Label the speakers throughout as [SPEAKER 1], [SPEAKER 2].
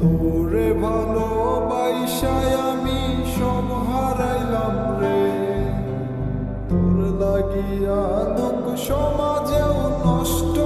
[SPEAKER 1] তোরে ভালো আমি সব হারাইলাম রে। তোর লাগিয়া সমাজেও নষ্ট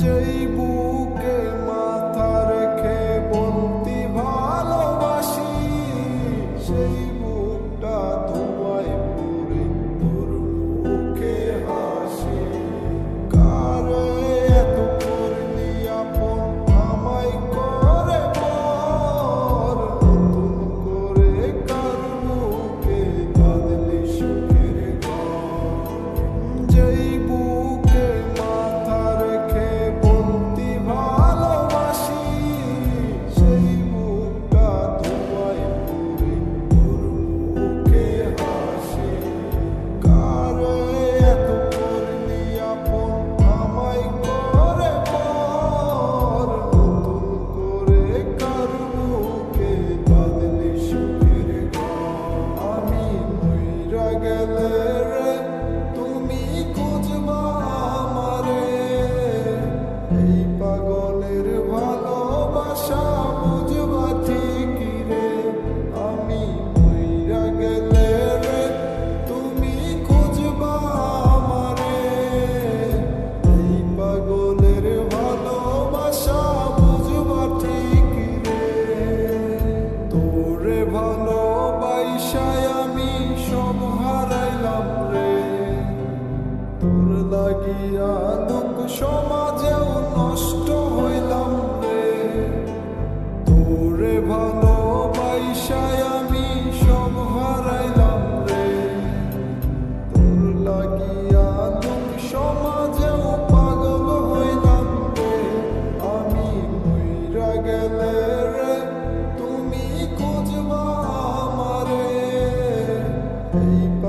[SPEAKER 1] যেই বুকে মাথা রেখে বলতি ভালোবাসি সেই এই পাগলের ভালোবাসা বুঝবা ঠিক রে। আমি মইরা গেলে রে, তুমি খুঁজবা আমারে। এই পাগলের ভালোবাসা বুঝবা ঠিক রে। তোরে ভালোবাসায় আমি সব হারাইলাম রে। তোর লাগিয়া Amen.